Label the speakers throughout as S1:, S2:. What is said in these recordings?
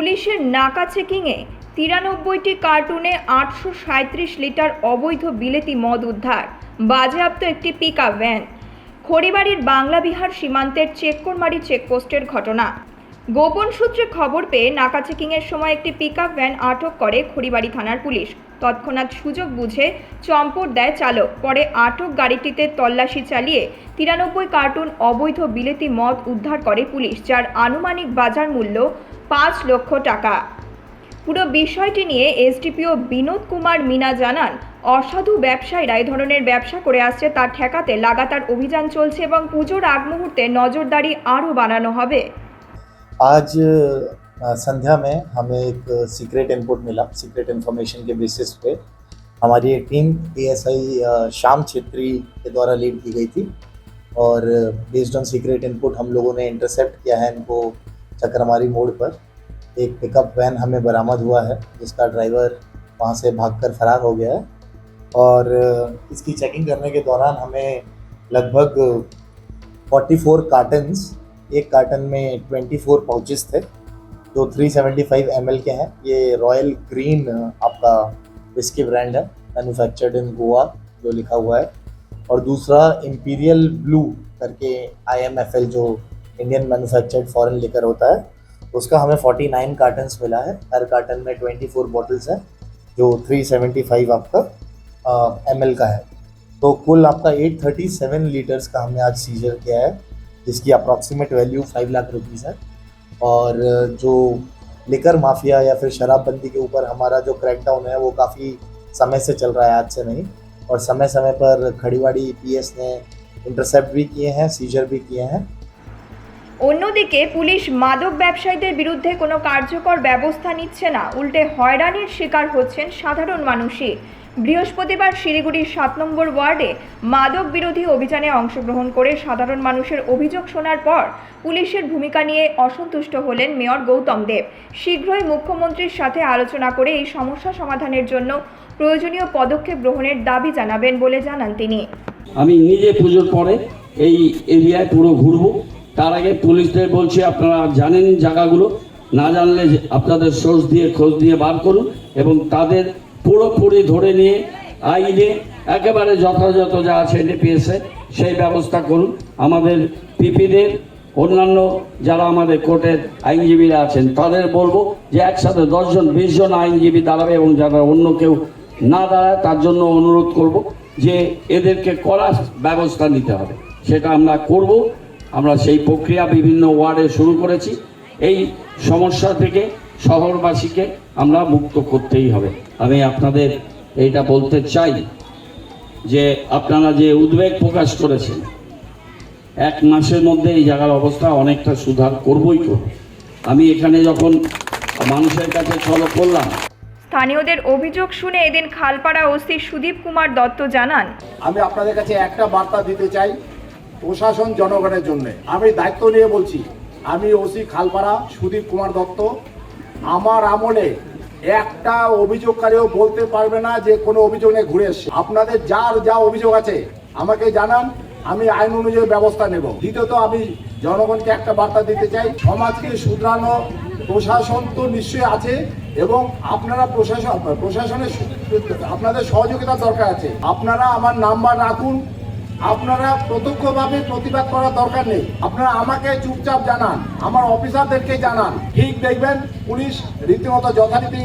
S1: পুলিশের নাকা চেকিংয়ে তিরানব্বইটি কার্টুনে আটশো সাঁত্রিশ লিটার অবৈধ বিলেতি মদ উদ্ধার, বাজেয়াপ্ত একটি পিক ভ্যান, খড়িবাড়ির বাংলা বিহার সীমান্তের চেক্করমারি চেকপোস্টের ঘটনা। গোপন সূত্রে খবর পেয়ে নাকা চেকিংয়ের সময় একটি পিকআপ ভ্যান আটক করে খড়িবাড়ি থানার পুলিশ। তৎক্ষণাৎ সুযোগ বুঝে চম্পট দেয় চালক, পরে আটক গাড়িটিতে তল্লাশি চালিয়ে তিরানব্বই কার্টুন অবৈধ বিলেতি মদ উদ্ধার করে পুলিশ, যার আনুমানিক বাজার মূল্য পাঁচ লক্ষ টাকা পুরো বিষয়টি নিয়ে এসডিপিও বিনোদ কুমার মিনা জানান অসাধু ব্যবসায়ীরা এই ধরনের ব্যবসা করে আসছে তা ঠেকাতে লাগাতার অভিযান চলছে এবং পুজোর আগ মুহূর্তে নজরদারি আরও বাড়ানো হবে
S2: आज अ, संध्या में हमें एक सीक्रेट इनपुट मिला सीक्रेट इन्फॉर्मेशन के बेसिस पे हमारी एक टीम एएसआई श्याम छेत्री के द्वारा लीड की गई थी और बेस्ड ऑन सीक्रेट इनपुट हम लोगों ने इंटरसेप्ट किया है इनको चक्रमारी मोड़ पर एक पिकअप वैन हमें बरामद हुआ है, जिसका ड्राइवर वहाँ से भागकर फरार हो गया है। और इसकी चेकिंग करने के दौरान हमें लगभग 44 कार्टन्स एक कार्टन में 24 पाउचेस थे, जो 375 ml के हैं। ये रॉयल ग्रीन आपका विस्की ब्रांड है मैन्युफैक्चर्ड इन गोवा जो लिखा हुआ है। और दूसरा इम्पीरियल ब्लू करके आईएमएफएल जो इंडियन मैन्युफैक्चर्ड फॉरेन लिकर होता है। उसका हमें 49 कार्टन्स मिला है। हर कार्टन में 24 बॉटल्स हैं, जो 375 आपका एम एल का है। तो कुल आपका 837 लीटर्स का हमने आज सीजर किया है, जिसकी approximate value five lakh rupees है। और, जो लिकर माफिया या फिर शराबबंदी के ऊपर हमारा जो क्रैकडाउन है, वो काफ़ी समय से चल रहा है, आज से नहीं। और समय समय पर खड़ीवाड़ी पीएस ने इंटरसेप्ट भी किए हैं सीजर भी किए हैं।
S1: অন্যদিকে পুলিশ মাদক ব্যবসায়ীদের বিরুদ্ধে কোনো কার্যকর ব্যবস্থা নিচ্ছে না। উল্টে হয়রানির শিকার হচ্ছেন সাধারণ মানুষই। বৃহস্পতিবার শিলিগুড়ির সাত নম্বর ওয়ার্ডে মাদক বিরোধী অভিযানে অংশগ্রহণ করে সাধারণ মানুষের অভিযোগ শোনার পর পুলিশের ভূমিকা নিয়ে অসন্তুষ্ট হলেন মেয়র গৌতম দেব। শীঘ্রই মুখ্যমন্ত্রীর সাথে আলোচনা করে এই সমস্যা সমাধানের জন্য প্রয়োজনীয় পদক্ষেপ গ্রহণের দাবি জানাবেন বলে জানান তিনি।
S3: আমি নিজে পুজোর পরে এই এরিয়ায় পুরো ঘুরবো। তার আগে পুলিশদের বলছি, আপনারা জানেন জায়গাগুলো। না জানলে আপনাদের সোর্স দিয়ে, খোঁজ দিয়ে বার করুন এবং তাদের পুরোপুরি ধরে নিয়ে আইনে একেবারে যথাযথ যা আছে এনডিপিএসে সেই ব্যবস্থা করুন। আমাদের পিপিদের অন্যান্য যারা আমাদের কোর্টের আইনজীবীরা আছেন, তাদের বলব যে একসাথে দশজন বিশজন আইনজীবী দাঁড়াবে এবং যারা অন্য কেউ না দাঁড়ায়, তার জন্য অনুরোধ করব যে এদেরকে কড়া ব্যবস্থা নিতে হবে। সেটা আমরা করব। আমরা সেই প্রক্রিয়া বিভিন্ন ওয়ার্ডে শুরু করেছি। এই সমস্যা থেকে শহরবাসীকে আমরা মুক্ত করতেই হবে। আমি আপনাদের এইটা বলতে চাই যে আপনারা যে উদ্বেগ প্রকাশ করেছেন এক মাসের মধ্যে এই জায়গার অবস্থা অনেকটা সুধার করবই করব। আমি এখানে যখন মানুষের কাছে চলো করলাম
S1: স্থানীয়দের অভিযোগ শুনে এদিন খালপাড়া ওসি সুদীপ কুমার দত্ত জানান
S4: আমি আপনাদের কাছে একটা বার্তা দিতে চাই। প্রশাসন জনগণের জন্য। আমি দায়িত্ব নিয়ে বলছি, আমি ওসি খালপাড়া সুদীপ কুমার দত্ত। আমার আমলে একটা অভিযোগকারীও বলতে পারবে না যে কোনো অভিযোগ নিয়ে ঘুরে এসছে। আপনাদের যার যা অভিযোগ আছে, আমাকে জানান, আমি আইন অনুযায়ী ব্যবস্থা নেব। দ্বিতীয়ত, আমি জনগণকে একটা বার্তা দিতে চাই, সমাজকে শুধরানো প্রশাসন তো নিশ্চয়ই আছে এবং আপনারা প্রশাসন, প্রশাসনের আপনাদের সহযোগিতা দরকার আছে। আপনারা আমার নাম্বার রাখুন আপনারা প্রত্যক্ষভাবে প্রতিবাদ করার দরকার নেই। আপনারা আমাকে চুপচাপ জানান, আমার অফিসারদেরকে জানান। ঠিক দেখবেন, পুলিশ রীতিমতো যথারীতি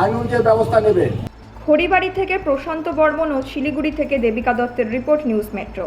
S4: আইন অনুযায়ী ব্যবস্থা নেবে।
S1: খড়িবাড়ি থেকে প্রশান্ত বর্মন ও শিলিগুড়ি থেকে দেবিকা দত্তের রিপোর্ট নিউজ মেট্রো।